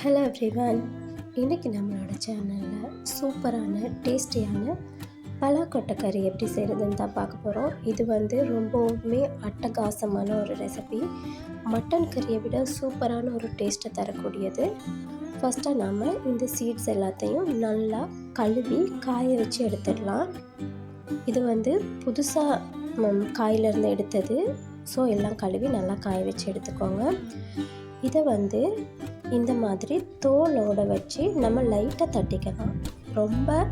Hello everyone. இன்றைக்கி நம்மளோட சேனலில் சூப்பரான டேஸ்டியான பலாக்கொட்டை கறி எப்படி செய்கிறதுன்னு தான் பார்க்க போகிறோம் இது வந்து ரொம்பவுமே அட்டகாசமான ஒரு ரெசிபி மட்டன் கறியை விட சூப்பரான ஒரு டேஸ்ட்டை தரக்கூடியது. ஃபஸ்ட்டாக நாம் இந்த சீட்ஸ் எல்லாத்தையும் நல்லா கழுவி காய வச்சு எடுத்துடலாம். இது வந்து புதுசாக காயிலேருந்து எடுத்தது. ஸோ எல்லாம் கழுவி நல்லா காய வச்சு எடுத்துக்கோங்க. இதை வந்து இந்த மாதிரி தோலோட வச்சு நம்ம லைட்டாக தட்டிக்கலாம். ரொம்ப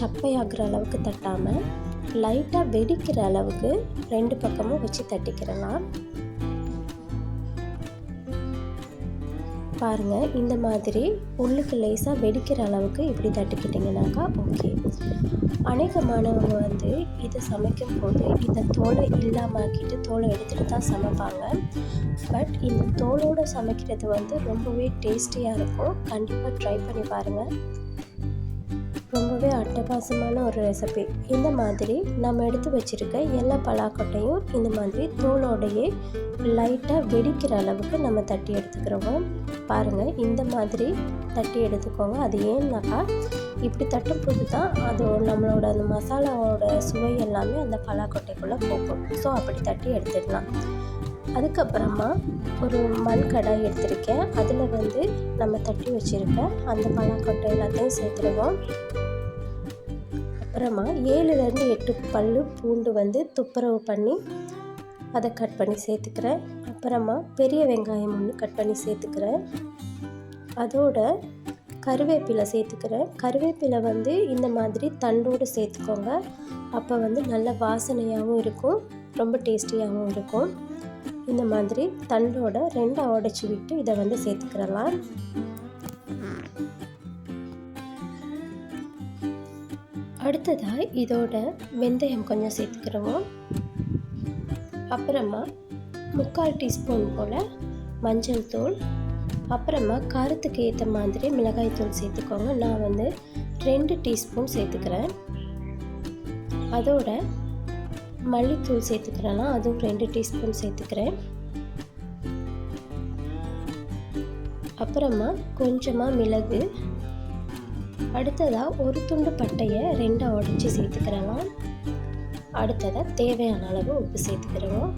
சப்பையாகிற அளவுக்கு தட்டாமல் லைட்டாக வெடிக்கிற அளவுக்கு ரெண்டு பக்கமும் வச்சு தட்டிக்கிறலாம் பாருங்கள் இந்த மாதிரி உள்ளுக்கு லேசாக வெடிக்கிற அளவுக்கு இப்படி தட்டிக்கிட்டிங்கனாக்கா ஓகே அநேகமானவங்க வந்து இதை சமைக்கும் போது இந்த தோலை இல்லாமக்கிட்டு தோலை எடுத்துகிட்டு தான் சமைப்பாங்க. பட் இந்த தோலோடு சமைக்கிறது வந்து ரொம்பவே டேஸ்டியாக இருக்கும். கண்டிப்பாக ட்ரை பண்ணி பாருங்கள் ரொம்பவே அட்டகாசமான ஒரு ரெசிபி இந்த மாதிரி நம்ம எடுத்து வச்சுருக்க எல்லா பலாக்கொட்டையும் இந்த மாதிரி தோலோடையே லைட்டாக வெடிக்கிற அளவுக்கு நம்ம தட்டி எடுத்துக்கிறோம் பாருங்கள் இந்த மாதிரி தட்டி எடுத்துக்கோங்க. அது ஏன்னாக்கா இப்படி தட்டும் போது தான் அது நம்மளோட அந்த மசாலாவோட சுவை எல்லாமே அந்த பலாக்கொட்டைக்குள்ளே போகும். ஸோ அப்படி தட்டி எடுத்துடலாம். அதுக்கப்புறமா ஒரு மண் கடாய் எடுத்திருக்கேன். அதில் வந்து நம்ம தட்டி வச்சுருக்க அந்த பலாக்கொட்டை எல்லாத்தையும் சேர்த்துருவோம். அப்புறமா ஏழுலேருந்து எட்டு பல் பூண்டு வந்து துப்புரவு பண்ணி அதை கட் பண்ணி சேர்த்துக்கிறேன். அப்புறமா பெரிய வெங்காயம் ஒன்று கட் பண்ணி சேர்த்துக்கிறேன். அதோட கருவேப்பிலை சேர்த்துக்கிறேன். கருவேப்பிலை வந்து இந்த மாதிரி தண்டோடு சேர்த்துக்கோங்க. அப்போ வந்து நல்ல வாசனையாகவும் இருக்கும் ரொம்ப டேஸ்டியாகவும் இருக்கும். இந்த மாதிரி தண்டோட ரெண்டாக உடச்சி விட்டு இதை வந்து சேர்த்துக்கிறலாம். அடுத்ததாக இதோட வெந்தயம் கொஞ்சம் சேர்த்துக்கிறோம். அப்புறமா முக்கால் டீஸ்பூன் போல் மஞ்சள் தூள். அப்புறமா காரத்துக்கு ஏற்ற மாதிரி மிளகாய் தூள் சேர்த்துக்கோங்க. நான் வந்து ரெண்டு டீஸ்பூன் சேர்த்துக்கிறேன். அதோட மல்லித்தூள் சேர்த்துக்கிறேன்னா அதுவும் ரெண்டு டீஸ்பூன் சேர்த்துக்கிறேன். அப்புறமா கொஞ்சமாக மிளகு அடுத்ததாக ஒரு துண்டு பட்டையை ரெண்டாக உடச்சி சேர்த்துக்கிறலாம். அடுத்ததாக தேவையான அளவு உப்பு சேர்த்துக்கிறோம்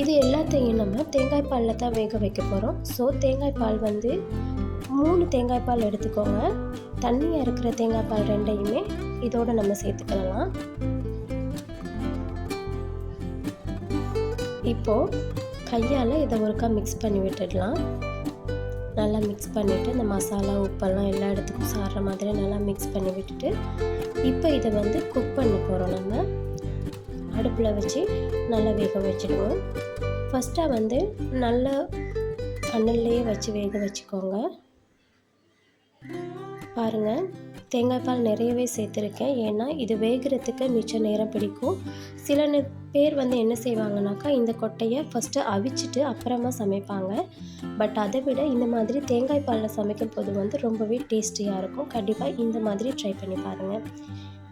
இது எல்லாத்தையும் நம்ம தேங்காய் பாலில் தான் வேக வைக்க போகிறோம் ஸோ தேங்காய் பால் வந்து மூணு தேங்காய் பால் எடுத்துக்கோங்க. தண்ணியாக இருக்கிற தேங்காய் பால் ரெண்டையுமே இதோடு நம்ம சேர்த்துக்கலாம். இப்போது கையால் இதை ஒருக்கா மிக்ஸ் பண்ணி விட்டுடலாம். நல்லா மிக்ஸ் பண்ணிவிட்டு இந்த மசாலா உப்பெல்லாம் எல்லா இடத்துக்கும் சாடுற மாதிரி நல்லா மிக்ஸ் பண்ணி விட்டுட்டு இப்போ இதை வந்து குக் பண்ண போகிறோம் நம்ம. அடுப்பில் வச்சு நல்லா வேக வச்சுடுவோம் ஃபஸ்ட்டாக வந்து நல்ல அனல்லையே வச்சு வேக வச்சுக்கோங்க. பாருங்கள் தேங்காய் பால் நிறையவே சேர்த்துருக்கேன். ஏன்னா இது வேகிறதுக்கு மிச்ச நேரம் பிடிக்கும். சில பேர் வந்து என்ன செய்வாங்கனாக்கா இந்த கொட்டையை ஃபஸ்ட்டு அவிச்சிட்டு அப்புறமா சமைப்பாங்க. பட் அதை விட இந்த மாதிரி தேங்காய் பாலில் சமைக்கும் போது வந்து ரொம்பவே டேஸ்டியாக இருக்கும். கண்டிப்பாக இந்த மாதிரி ட்ரை பண்ணி பாருங்கள்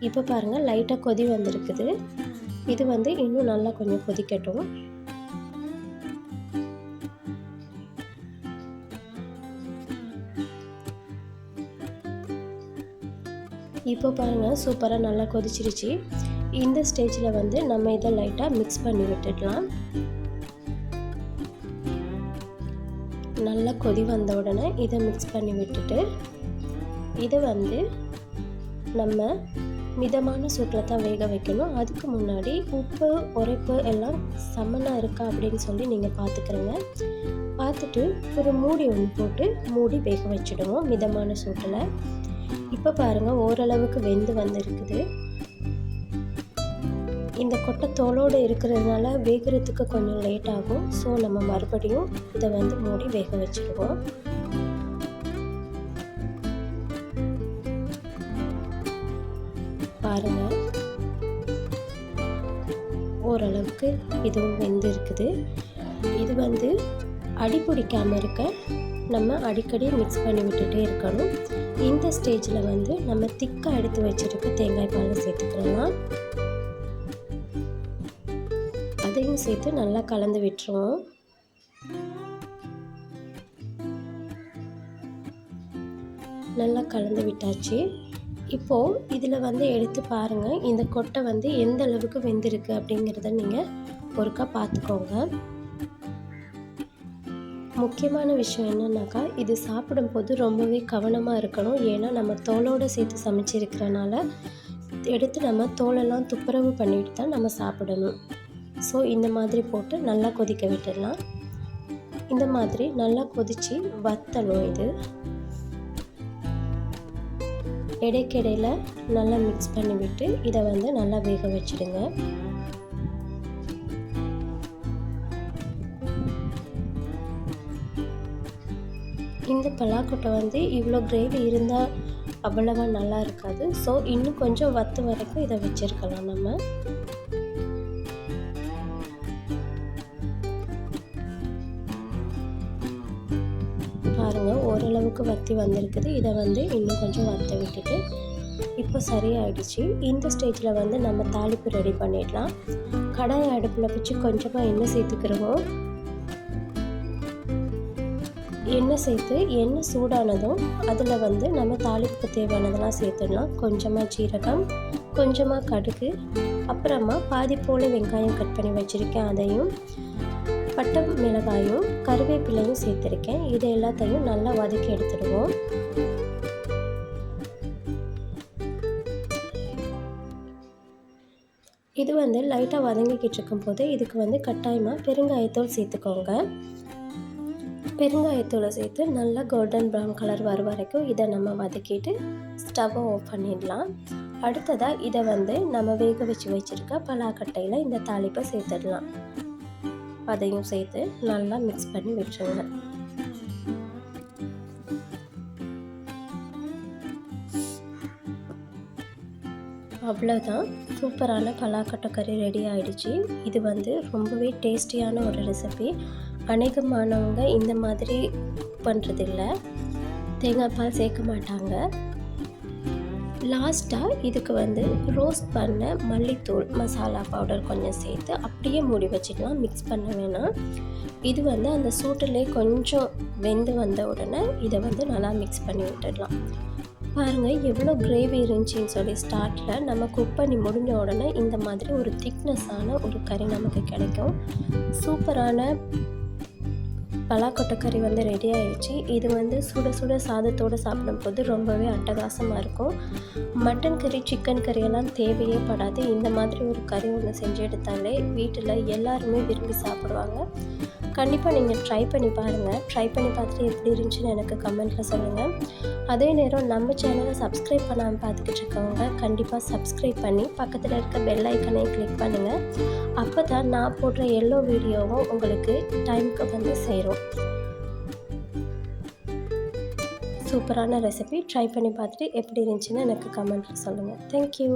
இப்போ பாருங்கள் லைட்டாக கொதி வந்திருக்குது. இது வந்து இன்னும் நல்லா கொஞ்சம் கொதிக்கட்டும். இப்போ பாருங்கள் சூப்பராக நல்லா கொதிச்சிருச்சு. இந்த ஸ்டேஜில் வந்து நம்ம இதை லைட்டாக மிக்ஸ் பண்ணி விட்டுடலாம். நல்லா கொதி வந்த உடனே இதை மிக்ஸ் பண்ணி விட்டுட்டு இதை வந்து நம்ம மிதமான சூட்டில் தான் வேக வைக்கணும். அதுக்கு முன்னாடி உப்பு உரைப்பு எல்லாம் சமனாக இருக்கா அப்படின்னு சொல்லி நீங்கள் பார்த்துக்கிறங்க பார்த்துட்டு ஒரு மூடி ஒன்று போட்டு மூடி வேக வச்சுடுவோம் மிதமான சூட்டில். இப்போ பாருங்கள் ஓரளவுக்கு வெந்து வந்திருக்குது. இந்த கொட்டை தோலோடு இருக்கிறதுனால வேகிறதுக்கு கொஞ்சம் லேட் ஆகும். ஸோ நம்ம மறுபடியும் இதை வந்து மூடி வேக வச்சுருவோம். பாருங்கள் ஓரளவுக்கு இதுவும் வெந்து இருக்குது இது வந்து அடி பிடிக்காமல் இருக்க நம்ம அடிக்கடி மிக்ஸ் பண்ணி விட்டுட்டே இருக்கணும். இந்த ஸ்டேஜில் வந்து நம்ம திக்காக எடுத்து வச்சுருக்க தேங்காய் பால் சேர்த்துக்கலாம் அதையும் சேர்த்து நல்லா கலந்து விட்டுருவோம். நல்லா கலந்து விட்டாச்சு. இப்போது இதில் வந்து எடுத்து பாருங்கள் இந்த கொட்டை வந்து எந்த அளவுக்கு வெந்திருக்கு அப்படிங்கிறத நீங்கள் ஒருக்கா பார்த்துக்கோங்க. முக்கியமான விஷயம் என்னன்னாக்கா இது சாப்பிடும்போது ரொம்பவே கவனமாக இருக்கணும். ஏன்னா நம்ம தோலோடு சேர்த்து சமைச்சிருக்கிறனால எடுத்து நம்ம தோலெல்லாம் துப்புரவு பண்ணிட்டு தான் நம்ம சாப்பிடணும். ஸோ இந்த மாதிரி போட்டு நல்லா கொதிக்க விட்டுடலாம். இந்த மாதிரி நல்லா கொதித்து வத்தணும் இது. இடைக்கிடையில் நல்லா மிக்ஸ் பண்ணிவிட்டு இதை வந்து நல்லா வேக வச்சிடுங்க. இந்த பலாக்கொட்டை வந்து இவ்வளோ கிரேவி இருந்தால் அவ்வளவா நல்லா இருக்காது. ஸோ இன்னும் கொஞ்சம் வத்து வரைக்கும் இதை வச்சுருக்கலாம் நம்ம. பாருங்கள் ஓரளவுக்கு வத்தி வந்திருக்குது. இதை வந்து இன்னும் கொஞ்சம் வத்த விட்டுட்டு இப்போ சரியாயிடுச்சு. இந்த ஸ்டேஜில் வந்து நம்ம தாளிப்பு ரெடி பண்ணிடலாம். கடாய் அடுப்பில் வச்சு கொஞ்சமாக எண்ணெய் சேர்த்துக்கிறோம். எண்ணெய் சேர்த்து எண்ணெய் சூடானதும் அதில் வந்து நம்ம தாளிப்புக்கு தேவையானதெல்லாம் சேர்த்துடலாம். கொஞ்சமாக ஜீரகம் கொஞ்சமாக கடுகு அப்புறமா பாதி போல் வெங்காயம் கட் பண்ணி வச்சுருக்கேன் அதையும். பட்டை மிளகாயும் கருவேப்பிலையும் சேர்த்துருக்கேன். இது எல்லாத்தையும் நல்லா வதக்கி எடுத்துடுவோம். இது வந்து லைட்டாக வதங்கிக்கிட்டு இருக்கும்போது இதுக்கு வந்து கட்டாயமாக பெருங்காயத்தூள் சேர்த்துக்கோங்க. பெருங்காயத்தூளை சேர்த்து நல்லா கோல்டன் ப்ரௌன் கலர் வர வரைக்கும் இதை நம்ம வதக்கிட்டு ஸ்டவ்வை ஆஃப் பண்ணிடலாம். அடுத்ததாக இதை வந்து நம்ம வேக வச்சு வச்சுருக்க பலாக்கட்டையில் இந்த தாளிப்பை சேர்த்துடலாம். அதையும் சேர்த்து நல்லா மிக்ஸ் பண்ணி விட்டுருங்க. அவ்வளோதான் சூப்பரான பலாக்கட்டை கறி ரெடி ஆகிடுச்சு இது வந்து ரொம்பவே டேஸ்டியான ஒரு ரெசிபி அநேகமானவங்க இந்த மாதிரி பண்ணுறதில்ல தேங்காய் பால் சேர்க்க மாட்டாங்க. லாஸ்ட்டாக இதுக்கு வந்து ரோஸ்ட் பண்ண மல்லித்தூள் மசாலா பவுடர் கொஞ்சம் சேர்த்து அப்படியே மூடி வச்சுக்கலாம். மிக்ஸ் பண்ண வேணாம். இது வந்து அந்த சூட்டிலே கொஞ்சம் வெந்து வந்த உடனே இதை வந்து நல்லா மிக்ஸ் பண்ணி விட்டுடலாம். பாருங்கள் எவ்வளோ கிரேவி இருந்துச்சின்னு சொல்லி ஸ்டார்ட்டில் நம்ம குக் பண்ணி முடிஞ்ச உடனே இந்த மாதிரி ஒரு திக்னஸ்ஸான ஒரு கறி நமக்கு கிடைக்கும். சூப்பரான பலாக்கொட்டை கறி வந்து ரெடி ஆயிடுச்சு. இது வந்து சுட சுட சாதத்தோடு சாப்பிடும்போது ரொம்பவே அட்டகாசமாக இருக்கும். மட்டன் கறி சிக்கன் கறியெல்லாம் தேவையே படாது. இந்த மாதிரி ஒரு கறி ஒன்று செஞ்சு எடுத்தாலே வீட்டில் எல்லாருமே விரும்பி சாப்பிடுவாங்க. கண்டிப்பாக நீங்கள் ட்ரை பண்ணி பாருங்கள் ட்ரை பண்ணி பார்த்துட்டு எப்படி இருந்துச்சுன்னு எனக்கு கமெண்ட்டில் சொல்லுங்கள் அதே நேரம் நம்ம சேனலை சப்ஸ்கிரைப் பண்ணாமல் பார்த்துக்கிட்டு இருக்கவங்க கண்டிப்பாக சப்ஸ்கிரைப் பண்ணி பக்கத்தில் இருக்க பெல் ஐக்கனை கிளிக் பண்ணுங்கள் அப்போ தான் நான் போடுற எல்லோ வீடியோவும் உங்களுக்கு டைமுக்கு வந்து சேரும். சூப்பரான ரெசிபி ட்ரை பண்ணி பார்த்துட்டு எப்படி இருந்துச்சுன்னு எனக்கு கமெண்ட்டில் சொல்லுங்கள் தேங்க்யூ